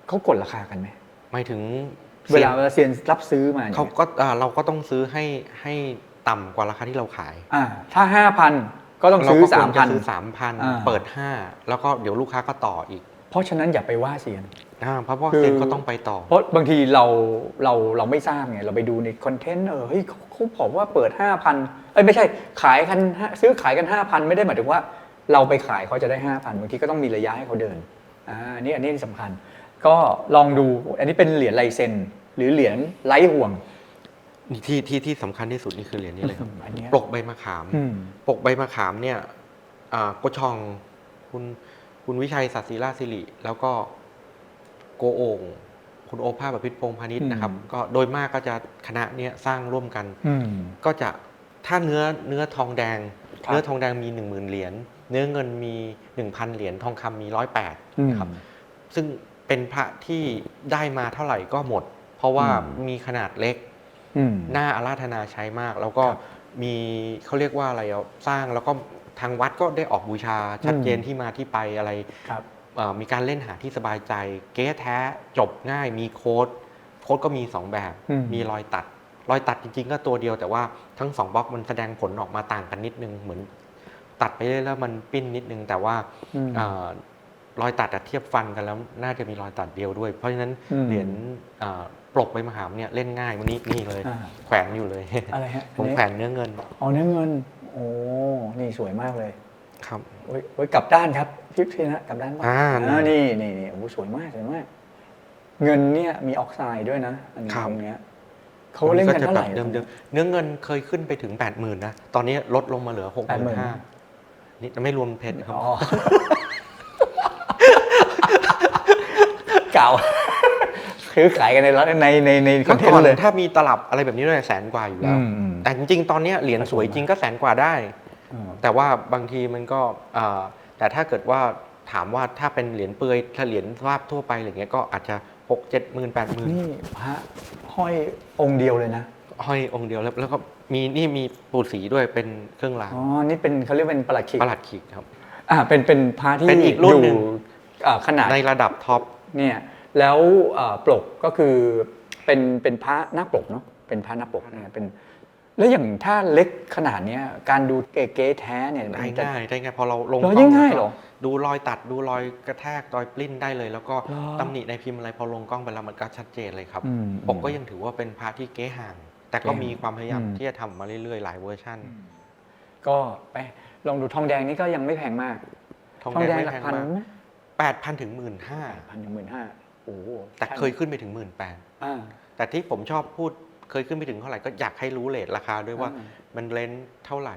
[SPEAKER 1] เขากดราคากันไหม
[SPEAKER 2] หมายถึง
[SPEAKER 1] เวลาเวลาเซียนรับซื้อมานี่ย
[SPEAKER 2] เขาก็อ่าเราก็ต้องซื้อให้ให้ต่ำกว่าราคาที่เราขาย
[SPEAKER 1] อ่าถ้าห้าพันก็ต้องซื้อ
[SPEAKER 2] เรก็
[SPEAKER 1] สา
[SPEAKER 2] คว
[SPEAKER 1] ม
[SPEAKER 2] รจะ
[SPEAKER 1] พัน
[SPEAKER 2] ซื้อสามพัน
[SPEAKER 1] อ่า
[SPEAKER 2] เปิดห้าแล้วก็เดี๋ยวลูกค้าก็ต่ออีก
[SPEAKER 1] เพราะฉะนั้นอย่าไปว่าเซียน
[SPEAKER 2] อ่าเพราะว่า
[SPEAKER 1] คือ
[SPEAKER 2] เซ็นก็ต้องไปต่อ
[SPEAKER 1] เพราะบางทีเราเราเราไม่ทราบไงเราไปดูในคอนเทนต์เออเฮ้ยเขาเขาบอกว่าเปิด 5,000เอ้ยไม่ใช่ขายกันห้าซื้อขายกัน 5,000 ไม่ได้หมายถึงว่า เราไปขายเขาจะได้ 5,000บางทีก็ต้องมีระยะให้เขาเดินอ่าอันนี้อันนี้สำคัญ ก็ลองดูอันนี้เป็นเหรียญลายเซ็นหรือเหรียญไร้ห่วง
[SPEAKER 2] ที่ที่ที่สำคัญที่สุดนี่คือเหรียญนี้เลยครับ
[SPEAKER 1] อันเนี้ย
[SPEAKER 2] ปลกใบมะขาม
[SPEAKER 1] อืม
[SPEAKER 2] ปกใบมะขามเนี่ยอ่าโกชองคุณ คุณวิชัยศักดิ์ศรีราชสิริ แล้วก็โกโองคุณโอภาสประพิษพงษ์พาณิชย์นะครับ ก็โดยมากก็จะคณะเนี้ยสร้างร่วมกัน
[SPEAKER 1] อืม
[SPEAKER 2] ก็จะถ้าเนื้อเนื้อทองแดง
[SPEAKER 1] ครับ
[SPEAKER 2] เนื้อทองแดงมี 1 0,000 เหรียญ เนื้อเงินมี 1,000 เหรียญ ทองคำมีร้อยแปด
[SPEAKER 1] อืม
[SPEAKER 2] ครับ ซึ่งเป็นพระที่ได้มาเท่าไหร่ก็หมด เพราะว่า
[SPEAKER 1] อืม
[SPEAKER 2] มีขนาดเล็ก
[SPEAKER 1] อืม
[SPEAKER 2] น่าอาราธนาใช้มาก แล้วก็
[SPEAKER 1] ครับ
[SPEAKER 2] มีเขาเรียกว่าอะไรอะสร้างแล้วก็ ทางวัดก็ได้ออกบูชาชัดเจน
[SPEAKER 1] อืม
[SPEAKER 2] ที่มาที่ไปอะไร
[SPEAKER 1] ครับ
[SPEAKER 2] เอ่อมีการเล่นหาที่สบายใจ เก๊แท้จบง่ายมีโค้ด โค้ดก็มี 2 แบบ
[SPEAKER 1] อืม
[SPEAKER 2] มีรอยตัด รอยตัดจริงๆ ก็ตัวเดียวแต่ว่าทั้งสองบล็อกมันแสดงผลออกมาต่างกันนิดนึงเหมือน ตัดไปเรื่อยแล้วมันปิ้นนิดนึง แต่ว่า
[SPEAKER 1] อืม
[SPEAKER 2] เอ่อรอยตัดอะเทียบฟันกันแล้วน่าจะมีรอยตัดเดียวด้วย เพราะฉะนั้น
[SPEAKER 1] อืม
[SPEAKER 2] เหรียญเอ่อปลกใบมะขามเนี่ยเล่นง่ายวันนี้นี่เลย
[SPEAKER 1] อ่า
[SPEAKER 2] แขวนอยู่เลย
[SPEAKER 1] อะไรฮะ
[SPEAKER 2] ผม
[SPEAKER 1] อันนี้
[SPEAKER 2] แขวนเนื้อเงิน
[SPEAKER 1] อ๋อเนื้อเงิน โอ้ นี่สวยมากเลย
[SPEAKER 2] ครับ
[SPEAKER 1] โอ้ยโอ้ยกลับด้านครับพี่พี่นะกลับด้านป่ะ
[SPEAKER 2] อ่า
[SPEAKER 1] อ่านี่นี่นี่โอ้โหสวยมากสวยมาก เงินเนี่ยมีออกไซด์ด้วยนะ อันนี้
[SPEAKER 2] ครับ
[SPEAKER 1] ตรงเนี้ยเขาเล่นกันเท่าไหร่
[SPEAKER 2] เดิมเดิมๆเนื้อเงินเคยขึ้นไปถึง 8 0,000นะ ตอนนี้ลดลงมาเหลือ6 5 0 0 0นี่ไม่รวมเพชรครับ
[SPEAKER 1] อ๋อ เก่า คือขายกันในร้านในในในคอนเทน
[SPEAKER 2] เมื่อก่อน
[SPEAKER 1] ต์เลย
[SPEAKER 2] ถ้ามีตลับอะไรแบบนี้ด้วยแสนกว่าอยู่แล้ว
[SPEAKER 1] อืมอืม
[SPEAKER 2] แต่จริงๆ ตอนนี้เหรียญสวยจริงก็แสนกว่าได้
[SPEAKER 1] อืม
[SPEAKER 2] แต่ว่าบางทีมันก็เอ่อแต่ถ้าเกิดว่าถามว่าถ้าเป็นเหรียญเปลือยถ้าเหรียญสภาพทั่วไปอะไรเงี้ยก็อาจจะ6 7 0 0 0 0 8 0 0 0
[SPEAKER 1] นี่พระห้อยองค์เดียวเลยนะ
[SPEAKER 2] ห้อยองค์เดียวแล้วแล้วก็มีนี่มีปูสีด้วยเป็นเครื่องราง
[SPEAKER 1] อ๋อนี่เป็นเขาเรียกเป็นประหลัดขิก
[SPEAKER 2] ประหลัดขีกครับ
[SPEAKER 1] อ่าเป็นเป็นพระที่
[SPEAKER 2] เป็นอีกรุ่นหนึ่ง
[SPEAKER 1] ยู่อ่าขนาด
[SPEAKER 2] ในระดับท็อป
[SPEAKER 1] เนี่ย แล้วเอ่อปลกก็คือเป็นเป็นพระหน้าปกเนาะเป็นพระหน้าปกเนี่ยเป็นแล้วอย่างถ้าเล็กขนาดเนี้ยการดูเก๋ๆแท้เนี่ย
[SPEAKER 2] ได้
[SPEAKER 1] มันจะ
[SPEAKER 2] ง่ายได้ง่ายพอเราลง
[SPEAKER 1] เหรอก
[SPEAKER 2] ล้
[SPEAKER 1] ยิ่งง่ายเหรอ
[SPEAKER 2] ดูรอยตัดดูรอยกระแทกรอยปลิ้นได้เลย แล้วก็
[SPEAKER 1] เหรอ
[SPEAKER 2] ตำหนิในพิมพ์อะไรพอลงกล้องไปแล้วมันก็ชัดเจนเลยครับ
[SPEAKER 1] อืม
[SPEAKER 2] ปกก็ยังถือว่าเป็นพระที่เก๊ห่าง แต่ก็
[SPEAKER 1] เก๊ห่าง
[SPEAKER 2] มีความพยายาม
[SPEAKER 1] อืม
[SPEAKER 2] ที่จะทำมาเรื่อยๆ หลายเวอร์ชัน
[SPEAKER 1] ก็ไปลองดูทองแดงนี่ก็ยังไม่แพงมาก
[SPEAKER 2] ทอง
[SPEAKER 1] ทอง
[SPEAKER 2] แดง
[SPEAKER 1] แดง
[SPEAKER 2] ไม่
[SPEAKER 1] หลัก
[SPEAKER 2] แพง
[SPEAKER 1] พัน
[SPEAKER 2] มาก
[SPEAKER 1] ไหม
[SPEAKER 2] แปดพันถึงหมื่นห้า
[SPEAKER 1] พันถึงหมื่นห้า โอ้โห
[SPEAKER 2] แต่เคยขึ้นไปถึงหมื่นแปด
[SPEAKER 1] อ่า
[SPEAKER 2] แต่ที่ผมชอบพูดเคยขึ้นไปถึงเท่าไหร่ก็อยากให้รู้เลทราคาด้วยว่า
[SPEAKER 1] อ่า
[SPEAKER 2] มันเลนส์เท่าไหร่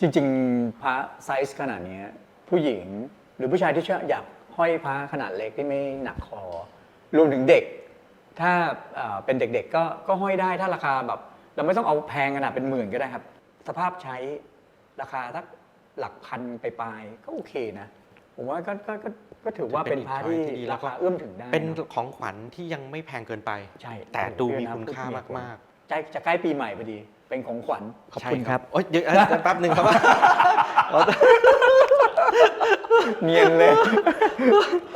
[SPEAKER 1] จริง ๆ พระไซส์ขนาดเนี้ยผู้หญิงหรือผู้ชายที่ชอบอยากห้อยพระขนาดเล็กที่ไม่หนักคอ รวมถึงเด็ก ถ้าเอ่อเป็นเด็กๆก็ก็ห้อยได้ถ้าราคาแบบ เราไม่ต้องเอาแพงขนาดเป็นหมื่นก็ได้ครับ สภาพใช้ราคาสักหลักพันไปปลายๆก็โอเคนะ ผมว่าก็ก็ ก็ก็ถือว่าเป็นพระที่
[SPEAKER 2] เป็นอีกช้อยที่ดีแล้
[SPEAKER 1] ราว
[SPEAKER 2] ก็
[SPEAKER 1] คาเอื้อมถึงได้
[SPEAKER 2] เป็น
[SPEAKER 1] อะ
[SPEAKER 2] ของขวัญที่ยังไม่แพงเกินไป
[SPEAKER 1] ใช่
[SPEAKER 2] แต่
[SPEAKER 1] โอ้โห
[SPEAKER 2] ดู
[SPEAKER 1] เพื่
[SPEAKER 2] มี
[SPEAKER 1] อนนะ
[SPEAKER 2] คุณค่า
[SPEAKER 1] พูดถูก
[SPEAKER 2] มาก
[SPEAKER 1] ใกล้จะใกล้ปีใหม่พอดี เป็นของขวัญขอบ
[SPEAKER 2] ๆใช่
[SPEAKER 1] คุณครับ
[SPEAKER 2] โอ๊ยเดี๋ยวเอ้ยแป๊บหนึ่งครับ
[SPEAKER 1] เนียนเลย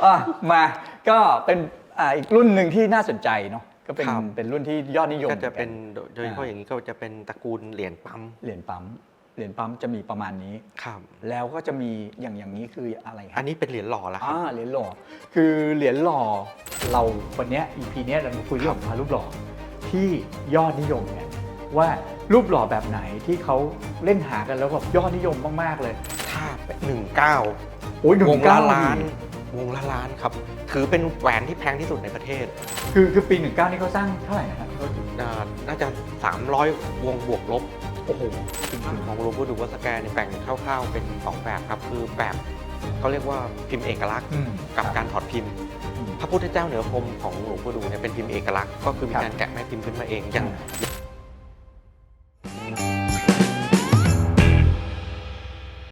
[SPEAKER 1] อะมาก็เป็นอ่าอีกรุ่นหนึ่งที่น่าสนใจเนาะก็เป็น
[SPEAKER 2] ครับ
[SPEAKER 1] เป็นรุ่นที่ยอดนิยม
[SPEAKER 2] ก็จะเป็น
[SPEAKER 1] หมือ
[SPEAKER 2] โดยโดยเฉพาะอย่างนี้ก็จะเป็นตระกูลเหรียญปั๊ม
[SPEAKER 1] เหรียญปั๊ม เหรียญปั๊มจะมีประมาณนี้
[SPEAKER 2] ครับ
[SPEAKER 1] แล้วก็จะมีอย่างอย่างนี้คืออะไรค
[SPEAKER 2] อั
[SPEAKER 1] รั
[SPEAKER 2] น
[SPEAKER 1] บ
[SPEAKER 2] นี้เป็นเหรียญหล่อแล้วครับ
[SPEAKER 1] อ่าเหรียญหล่อ คือเหรียญหล่อเราวันเนี้ย EP เนี้ยเราจะคุยเรื่องของพระรูปหล่อที่ยอดนิยมเนี่ยว่ารูปหล่อแบบไหนที่เขาเล่นหากันแล้วแบบยอดนิยมมากๆเลย
[SPEAKER 2] ถ้าหนึ่งเก้า
[SPEAKER 1] โอ้ยหนึ่
[SPEAKER 2] ว
[SPEAKER 1] ง
[SPEAKER 2] ง
[SPEAKER 1] เก้า
[SPEAKER 2] ละล้าน
[SPEAKER 1] อีก
[SPEAKER 2] วงละล้านครับ ถือเป็นแหวนที่แพงที่สุดในประเทศ
[SPEAKER 1] คือคือปีหนึ่งเก้านี่เขาสร้างเท่าไหร่นะครับ
[SPEAKER 2] อ่าน่าจะ 300 วงบวกลบ
[SPEAKER 1] โอ้โห
[SPEAKER 2] ของหลวงพ่อดูวัดสแกนเนี่ยแบ่งคร่าวๆเป็นสองแบบครับคือแบบเขาเรียกว่าพิมพ์เอกลักษณ์
[SPEAKER 1] อืม
[SPEAKER 2] กับการถอดพิมพ์
[SPEAKER 1] อืม
[SPEAKER 2] พระพุทธเจ้าเหนือพรหมของหลวงพ่อดูเนี่ยเป็นพิมพ์เอกลักษณ์ก็คือมี
[SPEAKER 1] ครับ
[SPEAKER 2] การแกะแม่พิมพ์ขึ้นมาเองอย่าง
[SPEAKER 1] อืม